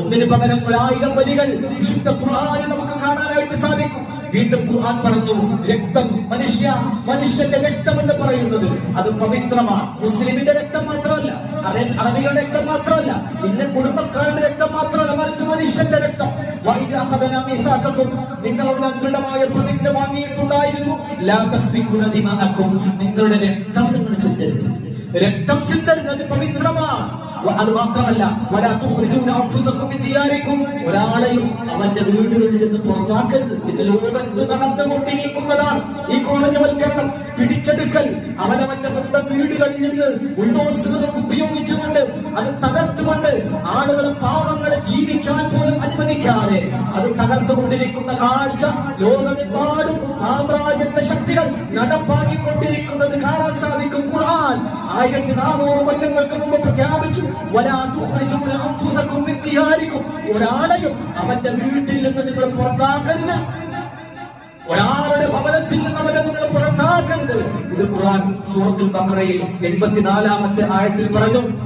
ഒന്നിന് പകരം ഒരായിരം വരികൾ വിശുദ്ധ ഖുർആനിൽ നമുക്ക് കാണാനായിട്ട് സാധിക്കും. വീണ്ടും ഖുർആൻ പറഞ്ഞു രക്തം മനുഷ്യ മനുഷ്യന്റെ രക്തം എന്ന് പറയുന്നത് അത് പവിത്രമാണ്. മുസ്ലിമിന്റെ രക്തം മാത്രമല്ല അറബികളുടെ രക്തം മാത്രമല്ല പിന്നെ കുടുംബക്കാരുടെ രക്തം മാത്രമല്ല മറിച്ച് മനുഷ്യന്റെ രക്തം. നിങ്ങളുടെ ദൃഢമായ പ്രതിജ്ഞ വാങ്ങിയിട്ടുണ്ടായിരുന്നു. നിങ്ങളുടെ രക്തം നിങ്ങൾ ചിന്തരുത് രക്തം ചിന്തരുത് അത് പവിത്രമാണ്. അത് മാത്രമല്ല ഒരാളെയും അവന്റെ വീടുകളിൽ നിന്ന് പുറത്താക്കരുത്. ഇത് ലോകത്ത് നടന്നുകൊണ്ടിരിക്കുന്നതാണ്. ഈ കോളനിവൽക്കരണം പിടിച്ചെടുക്കൽ അവനവന്റെ സ്വന്തം വീടുകളിൽ നിന്ന് ബുൾഡോസറുകൾ ഉപയോഗിച്ചുകൊണ്ട് അത് തകർത്തുകൊണ്ട് ആളുകൾ പാവങ്ങളെ ജീവിക്കാൻ പോലും അനുവദിക്കാതെ അത് തകർത്തുകൊണ്ടിരിക്കുന്ന കാഴ്ച ലോകമെമ്പാടും സാമ്രാജ്യത്തെ ശക്തികൾ നടപ്പാക്കിക്കൊണ്ടിരിക്കുന്നത് കാണാൻ സാധിക്കും. ഖുർആൻ ആയിരത്തി നാനൂറ് കൊല്ലങ്ങൾക്ക് മുമ്പ് പ്രഖ്യാപിച്ചു ഒരാളെയും അവന്റെ വീട്ടിൽ നിന്ന് നിങ്ങൾ പുറത്താക്കരുത്. ഒരാളുടെ ഭവനത്തിൽ നിന്ന് അവരെ നിങ്ങൾ പുറത്താക്കരുത്. ഇത് ഖുർആൻ സൂറത്തുൽ ബക്രയിൽ എൺപത്തിനാലാമത്തെ ആയത്തിൽ പറഞ്ഞു.